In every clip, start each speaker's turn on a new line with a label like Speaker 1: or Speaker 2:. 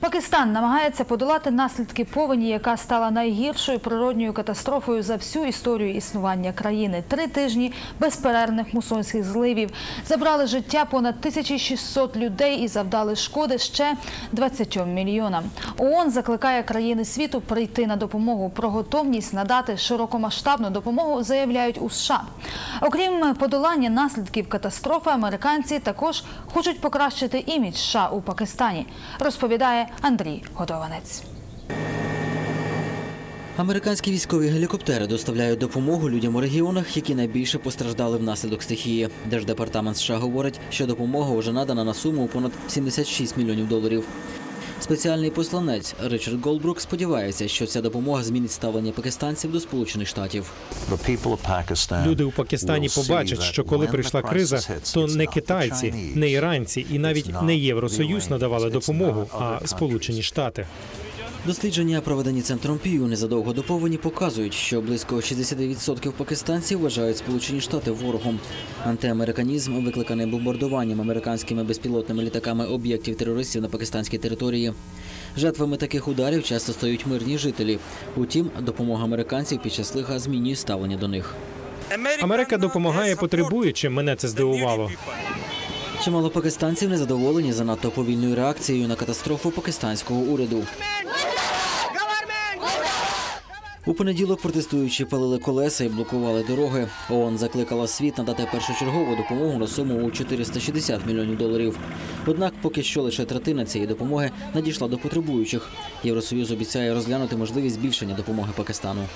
Speaker 1: Пакистан намагається подолати наслідки повені, яка стала найгіршою природньою катастрофою за всю історію існування країни. Три тижні безперервних мусонських зливів забрали життя понад 1600 людей і завдали шкоди ще 20 мільйонам. ООН закликає країни світу прийти на допомогу. Про готовність надати широкомасштабну допомогу заявляють у США. Окрім подолання наслідків катастрофи, американці також хочуть покращити імідж США у Пакистані, розповідає Андрій Годованець.
Speaker 2: Американські військові гелікоптери доставляють допомогу людям у регіонах, які найбільше постраждали внаслідок стихії. Держдепартамент США говорить, що допомога вже надана на суму понад 76 мільйонів доларів. Спеціальний посланець Ричард Голбрук сподівається, що ця допомога змінить ставлення пакистанців до Сполучених Штатів.
Speaker 3: Люди у Пакистані побачать, що коли прийшла криза, то не китайці, не іранці і навіть не Євросоюз надавали допомогу, а Сполучені Штати.
Speaker 2: Дослідження, проведені центром Пію незадовго до повені, показують, що близько 60% пакистанців вважають Сполучені Штати ворогом. Антиамериканізм викликаний бомбардуванням американськими безпілотними літаками об'єктів терористів на пакистанській території. Жертвами таких ударів часто стають мирні жителі. Утім, допомога американців під час лиха змінює ставлення до них.
Speaker 3: Америка допомагає потребуючим. Мене це здивувало.
Speaker 2: Чимало пакистанців незадоволені занадто повільною реакцією на катастрофу пакистанського уряду. У понеділок протестуючі палили колеса і блокували дороги. ООН закликала світ надати першочергову допомогу на суму у 460 мільйонів доларів. Однак, поки що лише третина цієї допомоги надійшла до потребуючих. Євросоюз обіцяє розглянути можливість збільшення допомоги Пакистану.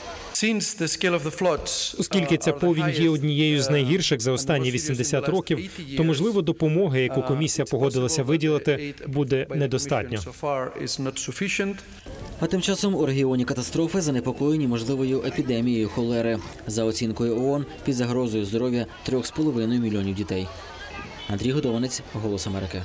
Speaker 3: Оскільки ця повінь є однією з найгірших за останні 80 років, то можливо допомоги, яку комісія погодилася виділити, буде недостатньо.
Speaker 2: А тим часом у регіоні катастрофи занепокоєні можливою епідемією холери. За оцінкою ООН, під загрозою здоров'я 3,5 мільйонів дітей. Андрій Годованець, Голос Америки.